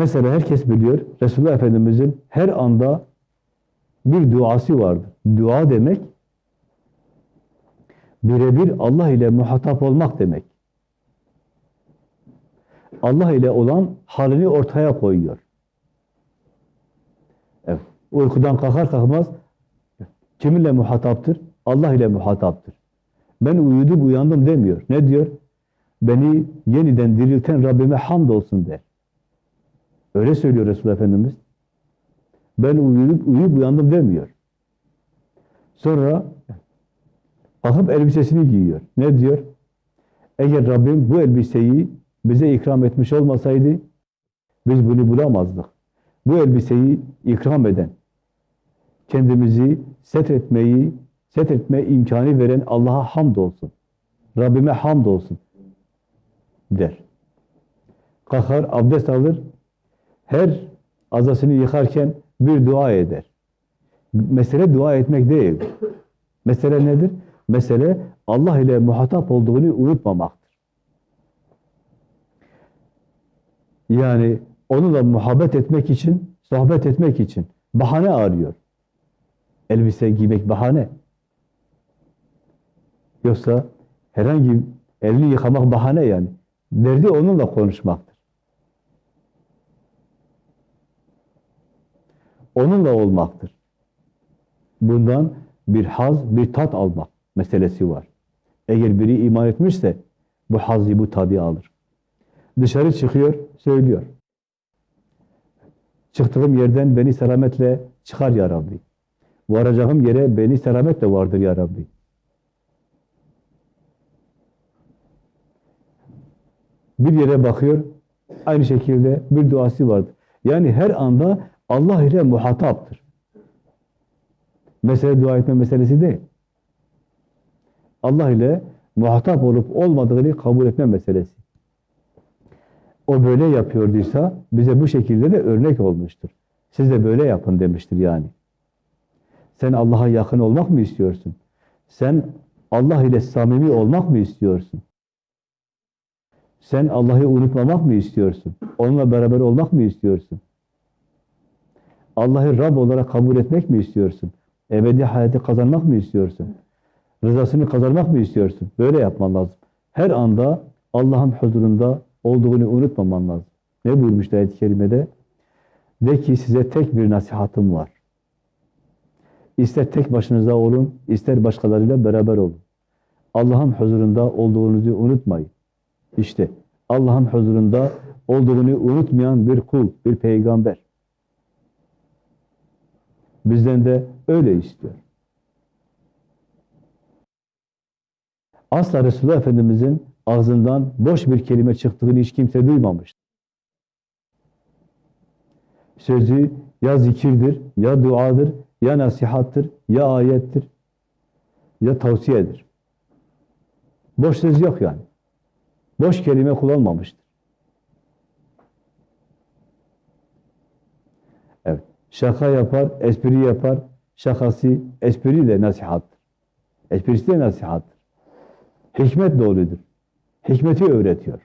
Mesela herkes biliyor, Resulullah Efendimiz'in her anda bir duası vardı. Dua demek, birebir Allah ile muhatap olmak demek. Allah ile olan halini ortaya koyuyor. Evet. Uykudan kalkar kalkmaz kiminle muhataptır? Allah ile muhataptır. Ben uyudum uyandım demiyor. Ne diyor? Beni yeniden dirilten Rabbime hamdolsun der. Öyle söylüyor Resulullah Efendimiz. Ben uyuyup, uyuyup uyandım demiyor. Sonra kalkıp elbisesini giyiyor. Ne diyor? Eğer Rabbim bu elbiseyi bize ikram etmiş olmasaydı biz bunu bulamazdık. Bu elbiseyi ikram eden, kendimizi setretmeyi, setretme imkanı veren Allah'a hamdolsun. Rabbime hamdolsun der. Kalkar, abdest alır, her azasını yıkarken bir dua eder. Mesele dua etmek değil. Mesele nedir? Mesele Allah ile muhatap olduğunu unutmamaktır. Yani onunla muhabbet etmek için, sohbet etmek için bahane arıyor. Elbise giymek bahane. Yoksa herhangi elini yıkamak bahane yani. Derdi onunla konuşmaktır. Onunla olmaktır. Bundan bir haz, bir tat almak meselesi var. Eğer biri iman etmişse bu hazı, bu tadı alır. Dışarı çıkıyor, söylüyor. Çıktığım yerden beni selametle çıkar ya Rabbi. Varacağım yere beni selametle vardır ya Rabbi. Bir yere bakıyor, aynı şekilde bir duası vardır. Yani her anda Allah ile muhataptır. Mesele dua etme meselesi değil. Allah ile muhatap olup olmadığını kabul etme meselesi. O böyle yapıyorduysa bize bu şekilde de örnek olmuştur. Siz de böyle yapın demiştir yani. Sen Allah'a yakın olmak mı istiyorsun? Sen Allah ile samimi olmak mı istiyorsun? Sen Allah'ı unutmamak mı istiyorsun? Onunla beraber olmak mı istiyorsun? Allah'ı Rab olarak kabul etmek mi istiyorsun? Ebedi hayatı kazanmak mı istiyorsun? Rızasını kazanmak mı istiyorsun? Böyle yapman lazım. Her anda Allah'ın huzurunda olduğunu unutmaman lazım. Ne buyurmuş ayet-i kerimede? De ki size tek bir nasihatım var. İster tek başınıza olun, ister başkalarıyla beraber olun. Allah'ın huzurunda olduğunuzu unutmayın. İşte Allah'ın huzurunda olduğunu unutmayan bir kul, bir peygamber. Bizden de öyle istiyor. Asla Resulullah Efendimiz'in ağzından boş bir kelime çıktığını hiç kimse duymamış. Sözü ya zikirdir, ya duadır, ya nasihattır, ya ayettir, ya tavsiyedir. Boş söz yok yani. Boş kelime kullanmamıştır. Evet. Şaka yapar, espri yapar. Şakası, espri de nasihattır. Esprisi de nasihattır. Hikmet doğrudur. Hikmeti öğretiyor.